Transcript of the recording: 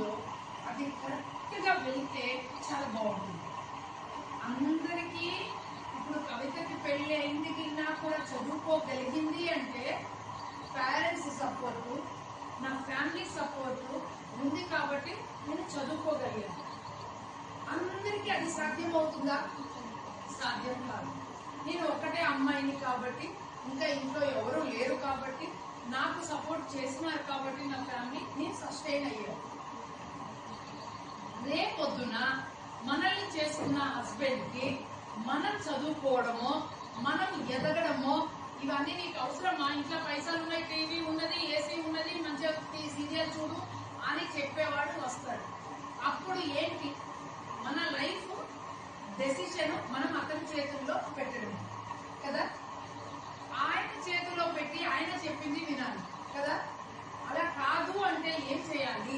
ఉందో అది కరెక్ట్గా వెళ్తే చాలా బాగుంటుంది. అందరికీ ఇప్పుడు కవితకి పెళ్ళి అయిందికి కూడా చదువుకోగలిగింది అంటే పేరెంట్స్ సపోర్టు నా ఫ్యామిలీ సపోర్టు ఉంది కాబట్టి నేను చదువుకోగలిగాను. అందరికీ అది సాధ్యమవుతుందా? సాధ్యం కాదు. నేను ఒక్కటే అమ్మాయిని కాబట్టి ఇంకా ఇంట్లో ఎవరు లేరు కాబట్టి నాకు సపోర్ట్ చేసినారు కాబట్టి నా ఫ్యామిలీ నేను సస్టైన్ అయ్యాను. రేపొద్దున మనల్ని చేసుకున్న హస్బెండ్కి మనం చదువుకోవడమో మనం ఎదగడమో ఇవన్నీ నీకు అవసరమా? ఇంట్లో పైసలు ఉన్నాయి టీవీ ఉన్నది ఏసీ ఉన్నది మంచిగా సీరియల్ చూడు అని చెప్పేవాడు వస్తాడు. అప్పుడు ఏంటి? మన లైఫ్ డెసిషన్ మనం అతని చేతుల్లో పెట్టడం